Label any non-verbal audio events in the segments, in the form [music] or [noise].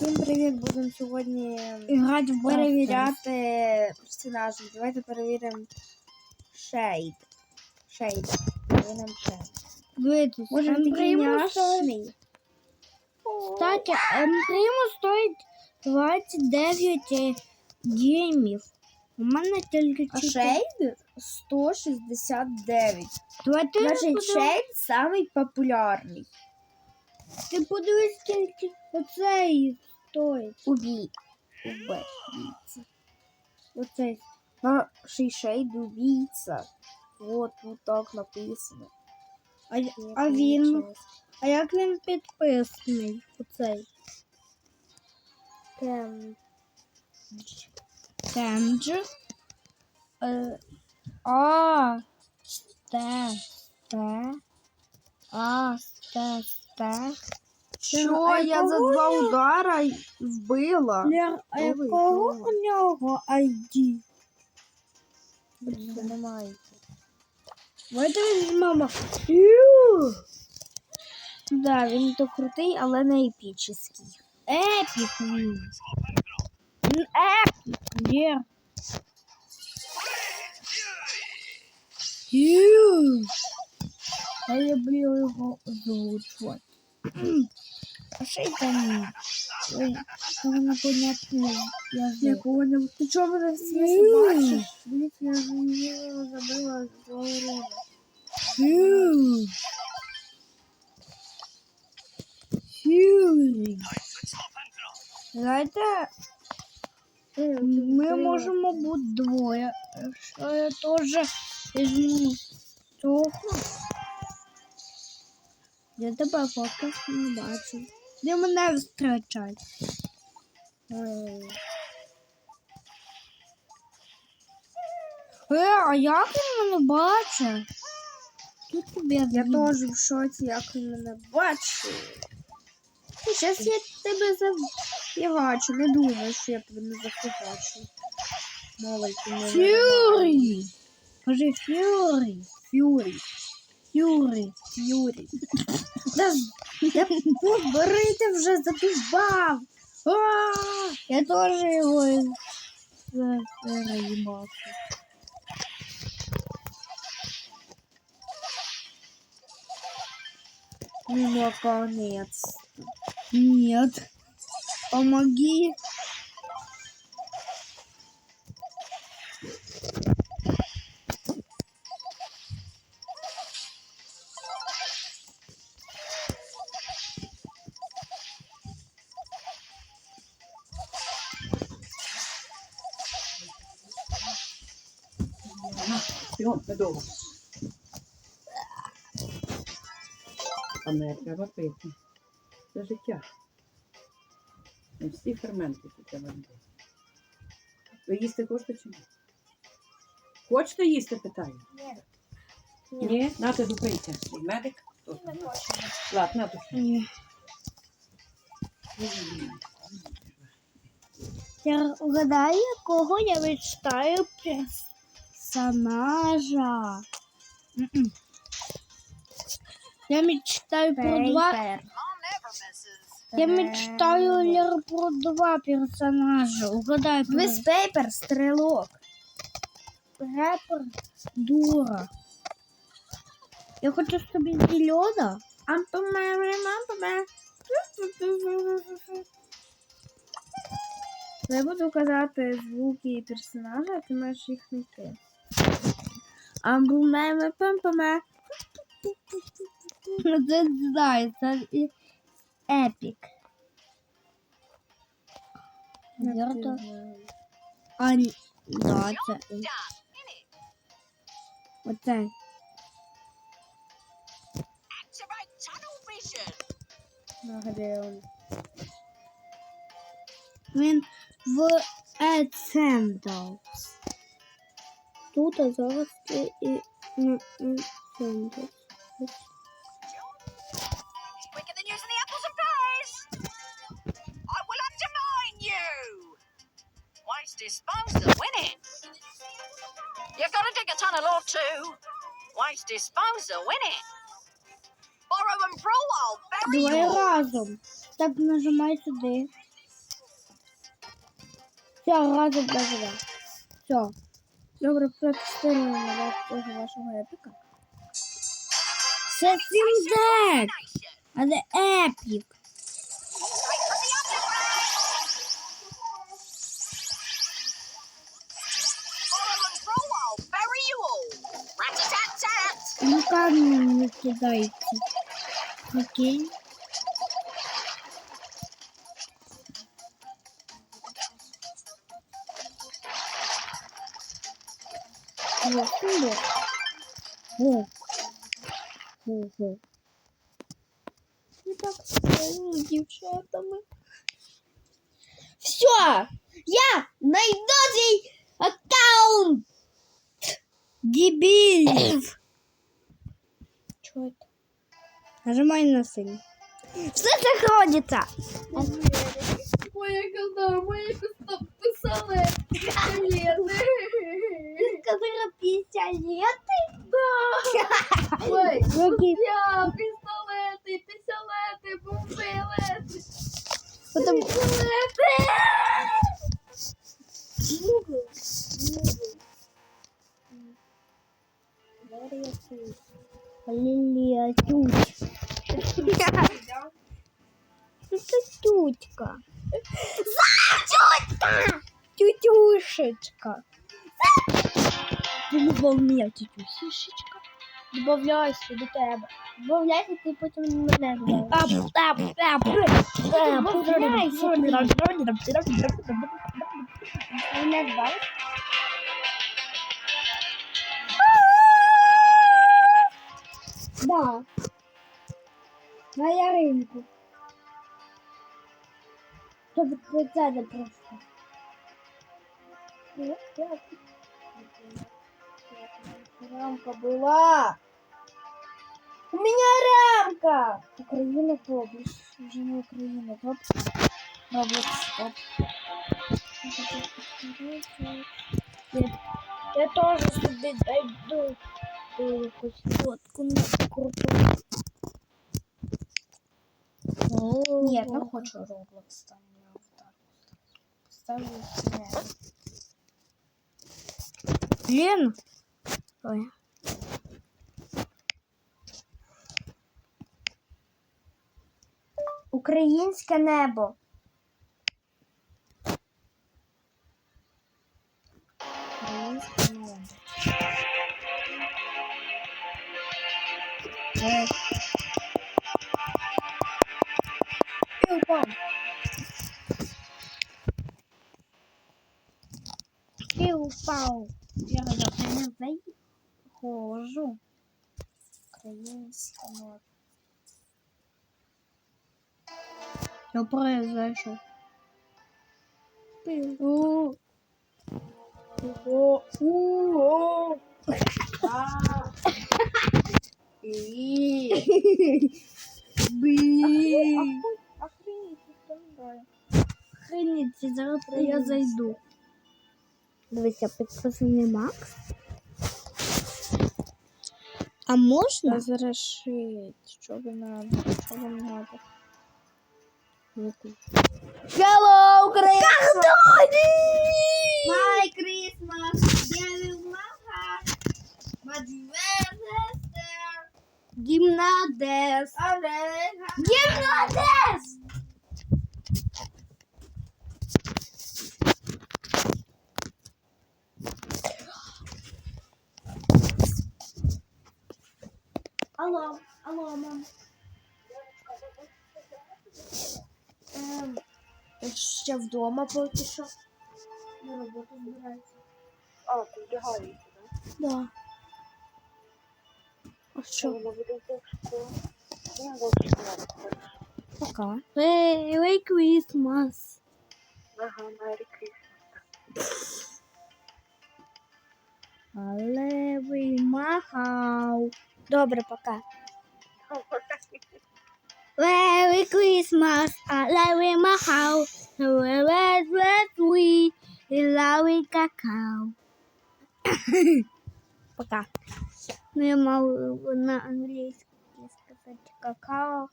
Всім привіт! Будемо сьогодні Грати в перевіряти персонажів. Давайте перевіримо Шейд. Шейд. Перевіримо Шейд. Дивіться, Може Емпримо стоїть... Кстати, Емпримо стоїть 29 геймів. У мене тільки А Шейд 169. Давайте Значить. Шейд самий популярний. Ти подивись, скільки оцей стоїть. Убій. Убийця. Оцей. Наший Шейд убійця. Вот, вот так написано. А, а він, а як він підписаний? Оцей. Кем. Кенджі. Е, а, сте, сте. А, сте, сте. Що, а я за два удара вбила? Лер, а якого у нього ID? Це немає. Давайте візьмемо. Да, він то крутий, але не епічний. Епік він. Він епік. Лер. Ю. Я люблю його озвучувати. А ще й там. Ой, того непонятно. Я. Якого не ти чого мене Ю. бачиш? Дивіться, я ж її забила з. Фьюрі. Фьюрі. Знаєте, ми можемо бути двоє. Що я теж візьму цього. Я тебе поки не бачу. Де мене зустрічай. Е, а як він мене бачить? Тут тобі Я теж в шоці, як він мене бачив. Зараз я тебе зафігачу. Не думаю, що я тебе не зафігачу. Молодь, ти не Фьюрі! Кажи Фьюрі! Фюрі. Фьюрі! Фюрі. Та, ж- та побери ти вже задовбав. А! Я теж його із переїбався. Ну, наконец. Нет. Помоги. Бігом, медово. А не треба пити. Це життя. Не всі ферменти що треба робити. Ви їсти хочете чи ні? Хочете їсти, питаю? Ні. Ні? Нате зупинця. Медик? Хто там? Ладно, нате. Ні. Я угадаю, кого я мечтаю персонажа. Я мечтаю про два. Я мечтаю Лер, про два персонажа. Угадай, Міс Пейпер, стрелок. рэпер дура. Я хочу собі зелена. Я буду казати звуки персонажа, а ти маєш їх знайти. Амбумеме, пампаме. Це знаю, це і епік. Вірто. А, ні, да, це. Оце. Activate tunnel vision. Нагадай он. Він в Essendals. Тут, а зараз це і на than using the apples and pears. I will undermine you. Waste disposal, win it. You've got to dig a tunnel or two. Waste disposal, win it. Borrow and brew, I'll bury Давай разом. Так нажимай сюди. Все, разом доживе. Все. Добре, протестуємо цього вашого епіка. Це Сімдек, а не епік. Straight for the underground. Follow Ну, Сімбок. О. Ого. І так з дівчатами. Все! Я найду свій аккаунт! Дебилів! Чого це? Нажимай на синій. Все сохранится! Моя кода, моя кода писали. Лени. Ракети? Да. [laughs] Ой, ну я, пистолеты, пистолеты, бомбилети. Потом... Пістолети. Лілія тють. Это [laughs] тютька. За тютька! Тютюшечка. За тютюшечка! Добавляй мене, тютюшечка. Добавляйся до тебе. Добавляйся, ти потім мене додаєш? Да. На яринку. Тобто це просто. Рамка была. У меня рамка. Украина топ. Уже не Украина топ. Роблокс топ. Я тоже себе дойду. Фотку на круту. Ні, не хочу Roblox там. я Ой. Українське небо. Українська мова. Е. І упав. І упав. Я гадав, я не заходжу. Українська мова. Я произошел. У. О, у, о. А. І. Блин. Охренеть, хто не грає. Хреніть, зараз я зайду. Дивися, підписаний Макс. А можна? Разрешить. Що ви надо? Що вам надо? Hello, Christmas! My Christmas! Гімнадес! Гімнадес! Алло, алло, мам. Ще вдома поки що. На роботу збирається. А, ти вдягаєшся, так? Да. А що? Что? Вона буде йти в школу. Я в школу. Пока. Merry Christmas. Ага, Merry Christmas. Але ви махав. Добре, пока. Merry Christmas, але ви махав. Red, red, we, і лави какао. Пока. Ну, я мав на англійській сказати какао.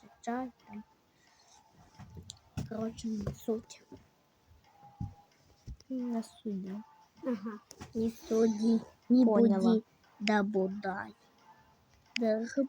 Чи чай там. Коротше, не суть. На суді. Ага. Не суди, не Поняла. буди, да будай. Даже